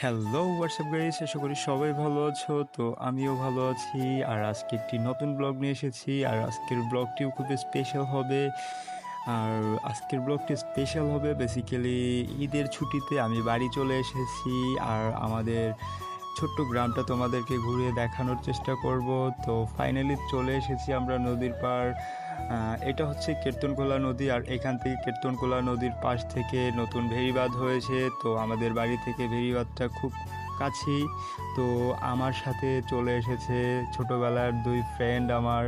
Hello WhatsApp guys আশা করি সবাই ভালো আছো। তো আমিও ভালো আছি। আর আজকে একটি নতুন ব্লগ নিয়ে এসেছি। আর আজকের ব্লগটিও খুব স্পেশাল হবে। আর আজকের ব্লগটি স্পেশাল হবে বেসিক্যালি ঈদের ছুটিতে আমি বাড়ি চলে এসেছি। আর আমাদের ছোট্ট গ্রামটা তোমাদেরকে ঘুরিয়ে দেখানোর চেষ্টা করব। তো ফাইনালি চলে এসেছি আমরা নদীর পাড়। এটা হচ্ছে কীর্তনখোলা নদী আর এখান থেকে কীর্তনখোলা নদীর পাশ থেকে নতুন ভেরিবাঁধ হয়েছে। তো আমাদের বাড়ি থেকে ভেরিবাঁধটা খুব কাছেই। তো আমার সাথে চলে এসেছে ছোটোবেলার দুই ফ্রেন্ড আমার।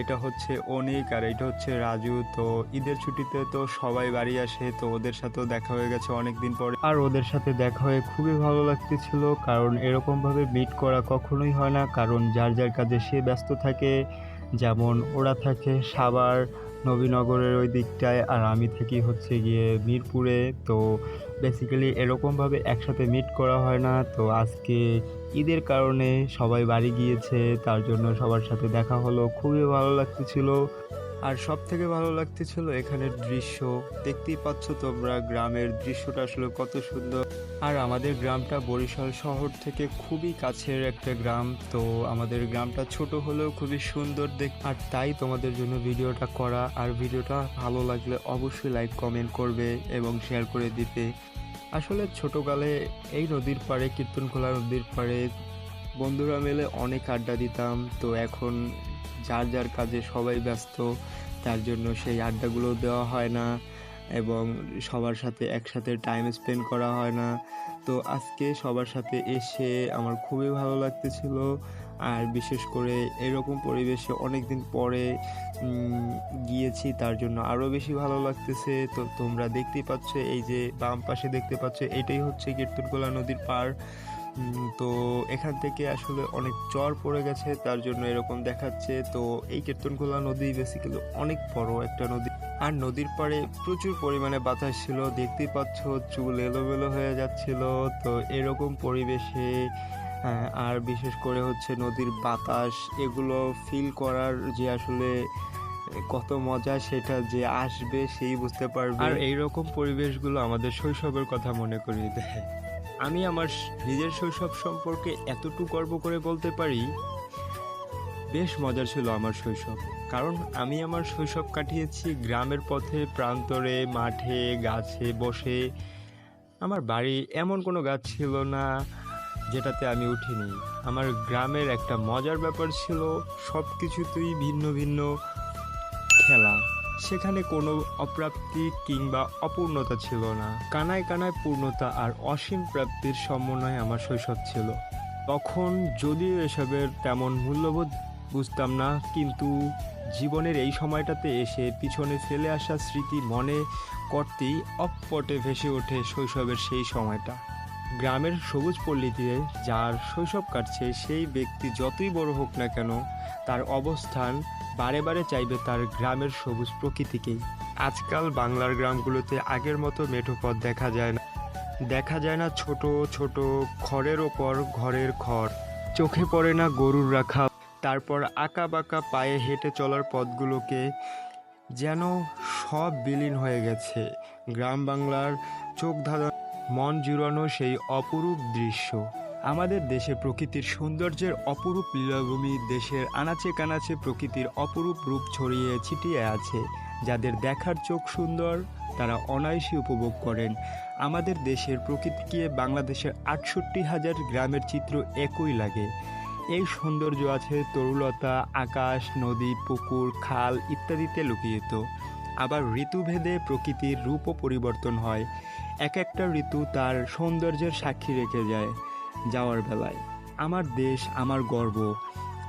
এটা হচ্ছে অনিক আর এটা হচ্ছে রাজু। তো ঈদের ছুটিতে তো সবাই বাড়ি আসে, তো ওদের সাথেও দেখা হয়ে গেছে অনেক দিন পরে। আর ওদের সাথে দেখা হয়ে খুবই ভালো লাগতেছিল, কারণ এরকমভাবে মিট করা কখনোই হয় না, কারণ যার যার কাজে সে ব্যস্ত থাকে। যেমন ওরা থাকে সাবার নবীনগরের ওই দিকটায়, আর আমি থাকি হচ্ছে গিয়ে মিরপুরে। তো বেসিক্যালি এরকমভাবে একসাথে মিট করা হয় না। তো আজকে ঈদের কারণে সবাই বাড়ি গিয়েছে, তার জন্য সবার সাথে দেখা হলো, খুবই ভালো লাগতেছিল। আর সব থেকে ভালো লাগতেছিল এখানের দৃশ্য। দেখতেই পাচ্ছ তোমরা গ্রামের দৃশ্যটা আসলে কত সুন্দর। আর আমাদের গ্রামটা বরিশাল শহর থেকে খুবই কাছের একটা গ্রাম। তো আমাদের গ্রামটা ছোট হলেও খুবই সুন্দর দেখ আর তাই তোমাদের জন্য ভিডিওটা করা। আর ভিডিওটা ভালো লাগলে অবশ্যই লাইক, কমেন্ট করবে এবং শেয়ার করে দিতে আসলে ছোটকালে এই নদীর পাড়ে, কীর্তনখোলা নদীর পাড়ে বন্ধুরা মিলে অনেক আড্ডা দিতাম। তো এখন যার যার কাজে সবাই ব্যস্ত, তার জন্য সেই আড্ডাগুলো দেওয়া হয় না এবং সবার সাথে একসাথে টাইম স্পেন্ড করা হয় না। তো আজকে সবার সাথে এসে আমার খুবই ভালো লাগতেছিল আর বিশেষ করে এরকম পরিবেশে অনেক দিন পরে গিয়েছি, তার জন্য আরও বেশি ভালো লাগতেছে। তো তোমরা দেখতেই পাচ্ছ, এই যে বাম পাশে দেখতে পাচ্ছ, এটাই হচ্ছে কীর্তনকোলা নদীর পাড়। তো এখান থেকে আসলে অনেক চর পড়ে গেছে, তার জন্য এরকম দেখাচ্ছে। তো এই কীর্তনখোলা নদী বেসিক্যালি অনেক বড় একটা নদী। আর নদীর পাড়ে প্রচুর পরিমাণে বাতাস ছিল, দেখতেই পাচ্ছ চুল এলোমেলো হয়ে যাচ্ছিল। তো এরকম পরিবেশে আর বিশেষ করে হচ্ছে নদীর বাতাস, এগুলো ফিল করার যে আসলে কত মজা সেটা যে আসবে সেই বুঝতে পারবে। আর এইরকম পরিবেশগুলো আমাদের শৈশবের কথা মনে করিয়ে দেয়। আমি আমার নিজের শৈশব সম্পর্কে এতটুকু গর্ব করে বলতে পারি, বেশ মজার ছিল আমার শৈশব। কারণ আমি আমার শৈশব কাটিয়েছি গ্রামের পথে, প্রান্তরে, মাঠে, গাছে বসে। আমার বাড়ি এমন কোনো গাছ ছিল না যেটাতে আমি উঠিনি। আমার গ্রামের একটা মজার ব্যাপার ছিল সব কিছুতেই ভিন্ন ভিন্ন খেলা। সেখানে কোনো অপ্রাপ্তি কিংবা অপূর্ণতা ছিল না। কানায় কানায় পূর্ণতা আর অসীম প্রাপ্তির সমন্বয় আমার শৈশব ছিল। তখন যদিও এসবের তেমন মূল্যবোধ বুঝতাম না, কিন্তু জীবনের এই সময়টাতে এসে পিছনে ফেলে আসা স্মৃতি মনে করতেই অপপটে ভেসে ওঠে শৈশবের সেই সময়টা। গ্রামের সবুজ পল্লীতে যার শৈশব কাটছে সেই ব্যক্তি যতই বড় হোক না কেন, তার অবস্থান বারে বারে চাইবে তার গ্রামের সবুজ প্রকৃতিকেই। আজকাল বাংলার গ্রামগুলোতে আগের মতো মেঠো পথ দেখা যায় না। দেখা যায় না ছোট ছোট খড়ের ওপর ঘরের খড়। চোখে পড়ে না গরুর রাখা। তারপর আঁকা বাঁকা পায়ে হেঁটে চলার পথগুলোকে যেন সব বিলীন হয়ে গেছে। গ্রাম বাংলার চোখ ধাঁধা মন জুড়ানো সেই অপরূপ দৃশ্য। আমাদের দেশে প্রকৃতির সৌন্দর্যের অপরূপ লীলাভূমি, দেশের আনাচে কানাচে প্রকৃতির অপরূপ রূপ ছড়িয়ে ছিটিয়ে আছে, যাদের দেখার চোখ সুন্দর, তারা অনায়াসই উপভোগ করেন। আমাদের দেশের প্রকৃতিকে বাংলাদেশের আটষট্টি হাজার গ্রামের চিত্র একই লাগে। এই সৌন্দর্য আছে তরুলতা, আকাশ, নদী, পুকুর, খাল ইত্যাদিতে লুকিয়ে আবার ঋতুভেদে প্রকৃতির রূপও পরিবর্তন হয়। এক একটা ঋতু তার সৌন্দর্যের সাক্ষী রেখে যায় যাওয়ার বেলায়। আমার দেশ, আমার গর্ব,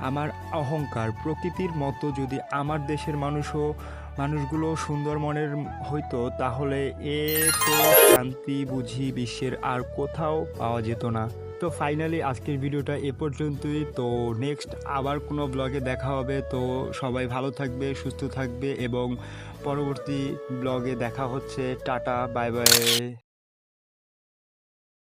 আমার অহংকার প্রকৃতির মতো যদি আমার দেশের মানুষও, মানুষগুলো সুন্দর মনের হইতো, তাহলে এ তো শান্তি বুঝি বিশ্বের আর কোথাও পাওয়া যেত না। তো ফাইনালি আজকের ভিডিওটা এ পর্যন্তই। তো নেক্সট আবার কোনো ব্লগে দেখা হবে। তো সবাই ভালো থাকবে, সুস্থ থাকবে এবং পরবর্তী ব্লগে দেখা হচ্ছে। Tata bye bye